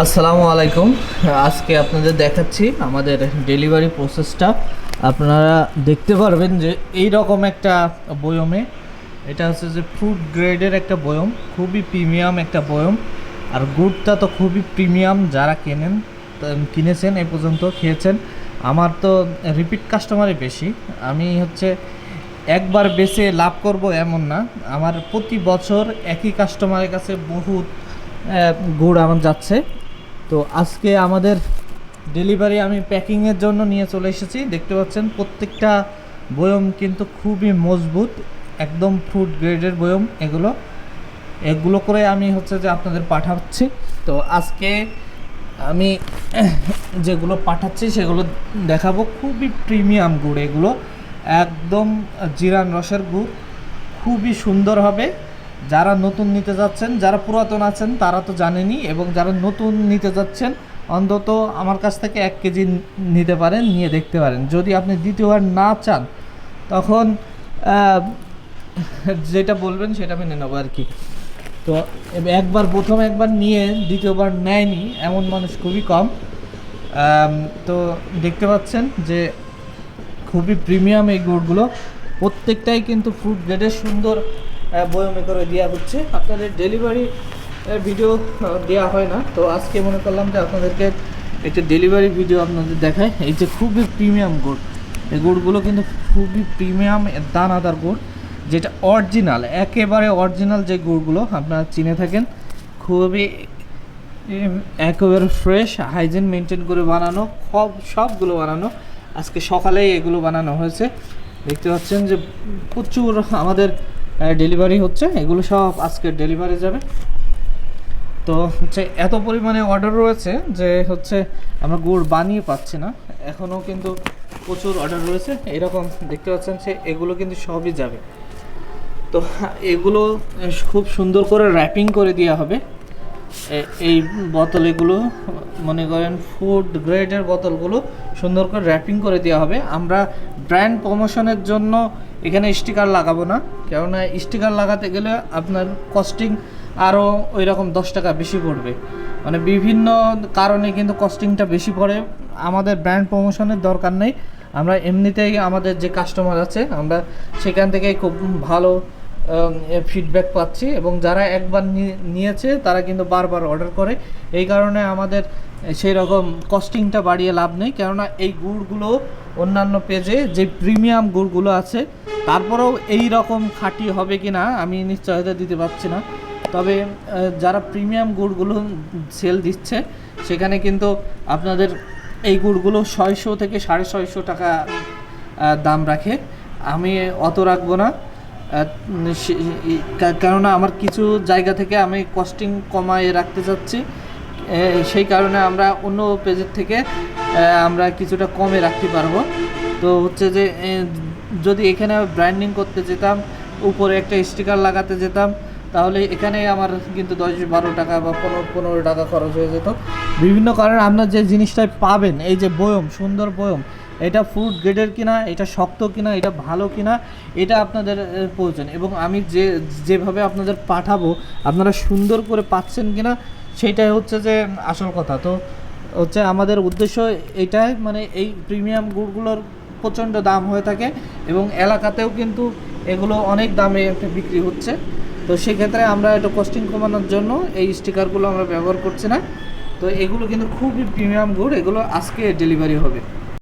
আসসালামু আলাইকুম। আজকে আপনাদের দেখাচ্ছি আমাদের ডেলিভারি প্রসেসটা। আপনারা দেখতে পারবেন যে এই রকম একটা বয়মে, এটা হচ্ছে যে ফ্রুট গ্রেডের একটা বয়ম, খুবই প্রিমিয়াম একটা বয়ম। আর গুড়টা তো খুবই প্রিমিয়াম যারা কেনেন কিনেছেন এই পর্যন্ত খেয়েছেন। আমার তো রিপিট কাস্টমারই বেশি। আমি হচ্ছে একবার বেছে লাভ করব এমন না। আমার প্রতি বছর একই কাস্টমারের কাছে বহুত গুড় আমার যাচ্ছে। তো আজকে আমাদের ডেলিভারি আমি প্যাকিংয়ের জন্য নিয়ে চলে এসেছি। দেখতে পাচ্ছেন, প্রত্যেকটা বয়ম কিন্তু খুবই মজবুত, একদম ফুড গ্রেডের বয়ম এগুলো। এগুলো করে আমি হচ্ছে যে আপনাদের পাঠাচ্ছি। তো আজকে আমি যেগুলো পাঠাচ্ছি সেগুলো দেখাবো। খুবই প্রিমিয়াম গুড় এগুলো, একদম জিরান রসের গুড়, খুবই সুন্দর হবে। যারা নতুন নিতে যাচ্ছেন, যারা পুরাতন আছেন, তারা তো জানেনি এবং যারা নতুন নিতে যাচ্ছেন, অন্তত আমার কাছ থেকে এক কেজি নিতে পারেন, নিয়ে দেখতে পারেন। যদি আপনি দ্বিতীয়বার না চান, তখন যেটা বলবেন সেটা মেনে নেব আর কি। তো একবার প্রথম একবার নিয়ে দ্বিতীয়বার নেয়নি, এমন মানুষ খুবই কম। তো দেখতে পাচ্ছেন যে খুবই প্রিমিয়াম এই গুড়গুলো। প্রত্যেকটাই কিন্তু ফ্রুট গ্রেডের সুন্দর বয়মে করে দেওয়া হচ্ছে। আপনাদের ডেলিভারি ভিডিও দেওয়া হয় না। তো আজকে মনে করলাম যে আপনাদেরকে একটা ডেলিভারি ভিডিও আপনাদের দেখায় এই যে খুবই প্রিমিয়াম গুড় এই গুড়গুলো কিন্তু খুবই প্রিমিয়াম দানাদার গুড় যেটা অরিজিনাল একেবারে অরিজিনাল যে গুড়গুলো আপনারা চিনে থাকেন। খুবই একেবারে ফ্রেশ হাইজিন মেনটেন করে বানানো, সব, সবগুলো বানানো। আজকে সকালেই এগুলো বানানো হয়েছে। দেখতে পাচ্ছেন যে প্রচুর আমাদের ডেলিভারি হচ্ছে, এগুলো সব আজকে ডেলিভারি যাবে। তো হচ্ছে এত পরিমাণে অর্ডার রয়েছে যে হচ্ছে আমরা গুড় বানিয়ে পাচ্ছি না। এখনও কিন্তু প্রচুর অর্ডার রয়েছে। এরকম দেখতে পাচ্ছেন সে এগুলো কিন্তু সবই যাবে। তো এগুলো খুব সুন্দর করে র্যাপিং করে দেওয়া হবে। এই বোতল এগুলো মনে করেন ফুড গ্রেডের বোতলগুলো সুন্দর করে র্যাপিং করে দেওয়া হবে। আমরা ব্র্যান্ড প্রমোশনের জন্য এখানে স্টিকার লাগাবো না, কেননা স্টিকার লাগাতে গেলে আপনার কস্টিং আরও ওই রকম দশ টাকা বেশি পড়বে। মানে বিভিন্ন কারণে কিন্তু কস্টিংটা বেশি পড়ে, আমাদের ব্র্যান্ড প্রমোশনের দরকার নেই। আমরা এমনিতেই আমাদের যে কাস্টমার আছে, আমরা সেখান থেকেই খুব ভালো ফিডব্যাক পাচ্ছি এবং যারা একবার নিয়েছে তারা কিন্তু বারবার অর্ডার করে। এই কারণে আমাদের সেই রকম কস্টিংটা বাড়িয়ে লাভ নেই। কেননা এই গুড়গুলো অন্যান্য পেজে যে প্রিমিয়াম গুড়গুলো আছে, তারপরেও এই রকম খাঁটি হবে কি না আমি নিশ্চয়তা দিতে পারছি না। তবে যারা প্রিমিয়াম গুড়গুলো সেল দিচ্ছে, সেখানে কিন্তু আপনাদের এই গুড়গুলো ছয়শো থেকে সাড়ে ছয়শো টাকা দাম রাখে। আমি অত রাখব না। কেননা আমার কিছু জায়গা থেকে আমি কস্টিং কমায় রাখতে চাচ্ছি। সেই কারণে আমরা অন্য পেজের থেকে আমরা কিছুটা কমে রাখতে পারব। তো হচ্ছে যে যদি এখানে ব্র্যান্ডিং করতে যেতাম, উপরে একটা স্টিকার লাগাতে যেতাম তাহলে এখানে আমার কিন্তু দশ, বারো টাকা বা পনেরো পনেরো টাকা খরচ হয়ে যেত। বিভিন্ন কারণে আপনার যে জিনিসটা পাবেন, এই যে বয়ম, সুন্দর বয়ম, এটা ফুড গ্রেডের কিনা, এটা শক্ত কিনা, এটা ভালো কিনা, এটা আপনাদের প্রয়োজন। এবং আমি যে, যেভাবে আপনাদের পাঠাবো, আপনারা সুন্দর করে পাচ্ছেন কিনা, সেইটাই হচ্ছে যে আসল কথা। তো হচ্ছে আমাদের উদ্দেশ্য এটাই মানে এই প্রিমিয়াম গুড়গুলোর প্রচণ্ড দাম হয়ে থাকে এবং এলাকাতেও কিন্তু এগুলো অনেক দামে বিক্রি হচ্ছে। তো সেক্ষেত্রে আমরা একটু কস্টিং কমানোর জন্য এই স্টিকারগুলো আমরা ব্যবহার করছি না। তো এগুলো কিন্তু খুবই প্রিমিয়াম গুড়, এগুলো আজকে ডেলিভারি হবে।